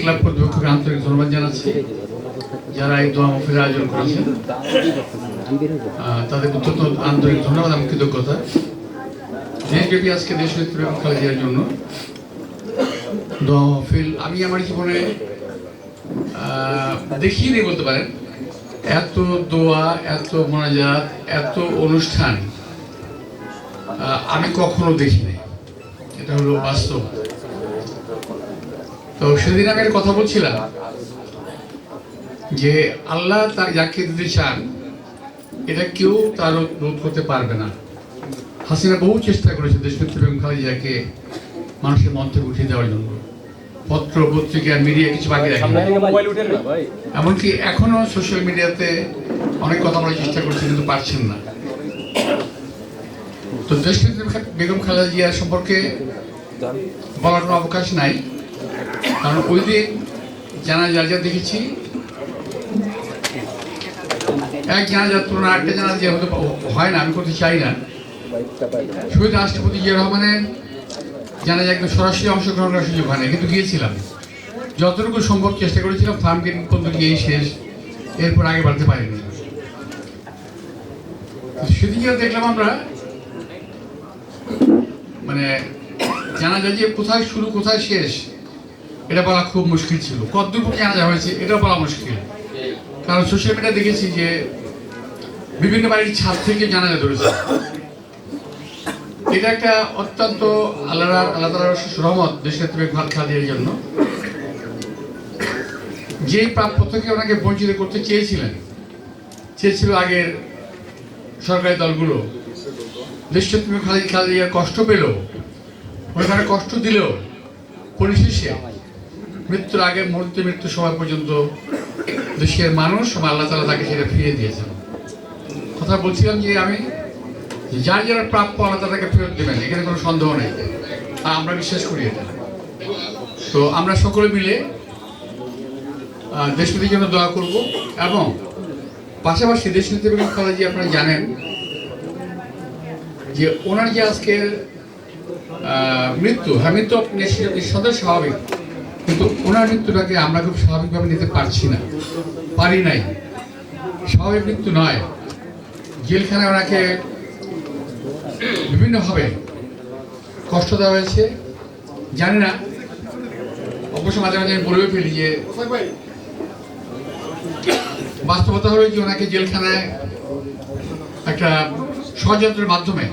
Club আন্তরিক ধন্যবাদ জানাচ্ছি যারা এই দোয়া আয়োজন করেছেন। তাদের অত্যন্ত আন্তরিক ধন্যবাদ এবং কৃতজ্ঞতা। দেশব্যাপী আজকে দেশ নেত্রী এবং খালেদিয়ার জন্য দোয়া আমি আমার জীবনে আহ, দেখিনি বলতে পারেন এত দোয়া এত মনাজাত এত অনুষ্ঠান আমি কখনো দেখিনি। এটা হলো বাস্তব। তো সেদিন আমি কথা বলছিলাম যে আল্লাহ তার যাকে দিতে চান এটা কেউ তার রোধ করতে পারবে না। হাসিনা বহু চেষ্টা করেছে দেশনেত্রী বেগম খালেদাকে মানুষের মন থেকে উঠিয়ে দেওয়ার জন্য। পত্র পত্রিকা মিডিয়া কিছু বাকি রাখে এমনকি এখনও সোশ্যাল মিডিয়াতে অনেক কথা বলার চেষ্টা করছে কিন্তু পারছেন না। তো বেগম খালেদা জিয়া সম্পর্কে বলার কোনো অবকাশ নাই। কারণ ওই দিন জানা যা যা দেখেছি এক জানাজার তুলনা আরেকটা জানা যে হয় না আমি করতে চাই না। শহীদ রাষ্ট্রপতি জিয়া রহমানের জানাজা একদম সরাসরি অংশগ্রহণ করার সুযোগ হয় না কিন্তু গিয়েছিলাম। যতটুকু সম্ভব চেষ্টা করেছিলাম ফার্ম গেটিং পর্যন্ত গিয়েই শেষ, এরপর আগে বাড়তে পারিনি। সেদিকে দেখলাম আমরা মানে জানা যায় যে কোথায় শুরু, কোথায় শেষ, এটা বলা খুব মুশকিল ছিল। পর্যন্ত জানা যাওয়া হয়েছে এটা বলা মুশকিল। কারণ সোশ্যাল মিডিয়া দেখেছি যে বিভিন্ন বাড়ির ছাদ থেকে জানা যায় ধরেছে। এটা একটা অত্যন্ত আল্লাহ আল্লাহ রহমত দেশের তুমি ভাত খাওয়ার জন্য। যে প্রাপ্য থেকে ওনাকে বঞ্চিত করতে চেয়েছিলেন, চেয়েছিল আগের সরকারি দলগুলো। দেশের তুমি খালি খালি কষ্ট পেল ওখানে কষ্ট দিলেও, পরিশেষে মৃত্যুর আগে মুহূর্তে মৃত্যু সময় পর্যন্ত দেশের মানুষ আল্লাহ তালা তাকে সেটা ফিরিয়ে দিয়েছেন। কথা বলছিলাম যে আমি যার যারা প্রাপ্য আল্লাহ তাদেরকে ফেরত দেবেন এখানে কোনো সন্দেহ নেই। আর আমরা বিশ্বাস করি এটা। তো আমরা সকলে মিলে আহ, দেশনীতির জন্য দোয়া করব এবং পাশাপাশি দেশনীতি বেগম খালাজি আপনারা জানেন যে ওনার যে আজকে মৃত্যু হ্যাঁ মৃত্যু নিশ্চিত- নিঃসন্দেহে স্বাভাবিক কিন্তু ওনার মৃত্যুটাকে আমরা খুব স্বাভাবিকভাবে নিতে পারছি না পারি নাই। স্বাভাবিক মৃত্যু নয়। জেলখানায় ওনাকে বিভিন্নভাবে কষ্ট দেওয়া হয়েছে। জানি না, অবশ্য মাঝে মাঝে আমি বলেও ফেলি যে বাস্তবতা হলো যে ওনাকে জেলখানায় একটা ষড়যন্ত্রের মাধ্যমে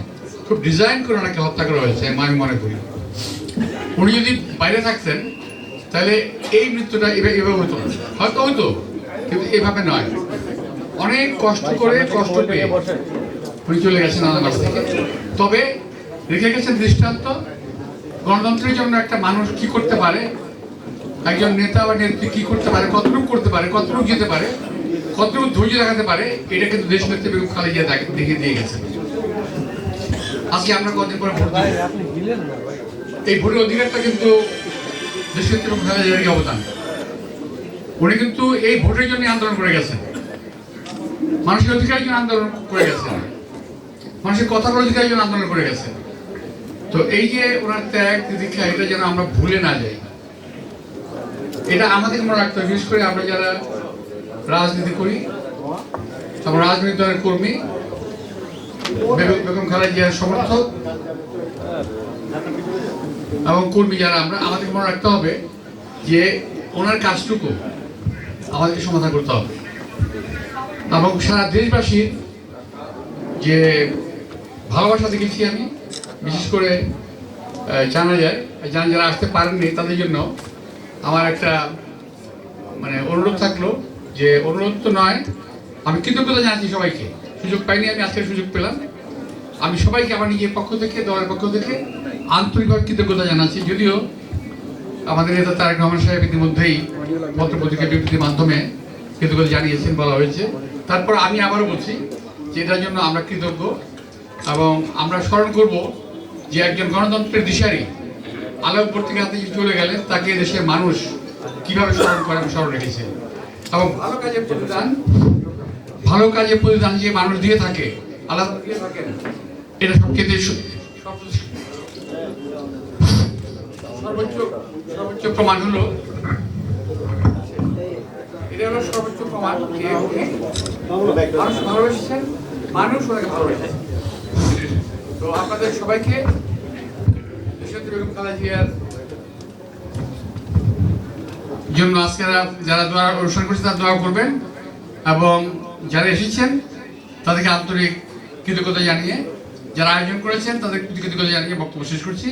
খুব ডিজাইন করে ওনাকে হত্যা করা হয়েছে, আমি মনে করি। উনি যদি বাইরে থাকতেন, তাহলে এই মৃত্যুটা এভাবে এভাবে হতো না। হয়তো হতো, কিন্তু এভাবে নয়। অনেক কষ্ট করে, কষ্ট পেয়ে উনি চলে গেছেন আমাদের কাছ থেকে তবে রেখে গেছেন দৃষ্টান্ত। গণতন্ত্রের জন্য একটা মানুষ কি করতে পারে? একজন নেতা বা নেত্রী কি করতে পারে? কতটুকু করতে পারে? কতটুকু যেতে পারে? কতটুকু ধৈর্য দেখাতে পারে? এটা কিন্তু দেশ নেত্রী বেগম খালেদা দেখে দিয়ে গেছে আজকে আমরা কদিন পরে ভোট এই ভোটের অধিকারটা কিন্তু দেশ নেত্রী বেগম খালেদা জিয়ারই অবদান। উনি কিন্তু এই ভোটের জন্য আন্দোলন করে গেছেন। মানুষের অধিকারের জন্য আন্দোলন করে গেছেন। মানুষের কথা অধিকারের জন্য আন্দোলন করে গেছে। তো এই যে ওনার ত্যাগ দীক্ষা এটা যেন আমরা ভুলে না যাই। এটা আমাদের মনে রাখতে হবে। বিশেষ করে আমরা যারা রাজনীতি করি আমরা রাজনৈতিক দলের কর্মী বেগম খালেদা জিয়ার সমর্থক, এবং কর্মী যারা, আমরা আমাদের মনে রাখতে হবে যে ওনার কাজটুকু আমাদেরকে সমাধান করতে হবে। এবং সারা দেশবাসীর যে ভালোবাসা দেখেছি আমি। বিশেষ করে জানা যায়, যারা যারা আসতে পারেননি তাদের জন্য আমার একটা মানে অনুরোধ থাকল যে অনুরোধ তো নয়, আমি কৃতজ্ঞতা জানাচ্ছি সবাইকে। সুযোগ পাইনি আমি, আজকে সুযোগ পেলাম। আমি সবাইকে আমার নিজের পক্ষ থেকে, দলের পক্ষ থেকে আন্তরিকভাবে কৃতজ্ঞতা জানাচ্ছি। যদিও আমাদের নেতা তারেক রহমান সাহেব ইতিমধ্যেই পত্রপত্রিকা বিবৃতির মাধ্যমে কৃতজ্ঞতা জানিয়েছেন বলা হয়েছে। তারপর আমি আবারও বলছি যে এটার জন্য আমরা কৃতজ্ঞ। এবং আমরা স্মরণ করব যে একজন গণতন্ত্রের দিশারি আলোকবর্তী হাতে যে চলে গেলেন, তাকে দেশের মানুষ কীভাবে স্মরণ করে স্মরণ রেখেছে? এবং ভালো কাজে প্রতিদান, ভালো কাজে প্রতিদান যে মানুষ দিয়ে থাকে আল্লাহ দিয়ে থাকেন এটা সবচেয়ে সর্বোচ্চ প্রমাণ হলো সর্বোচ্চ প্রমাণ মানুষ ভালোবেসেছেন, মানুষ ওনাকে ভালোবেসেছে তো আপনাদের সবাইকে বেগম খালেদা জিয়ার জন্য আজকে যারা দোয়া অনুষ্ঠান করছে তারা দোয়া করবেন এবং যারা এসেছেন তাদেরকে আন্তরিক কৃতজ্ঞতা জানিয়ে যারা আয়োজন করেছেন তাদের কৃতজ্ঞতা জানিয়ে বক্তব্য শেষ করছি।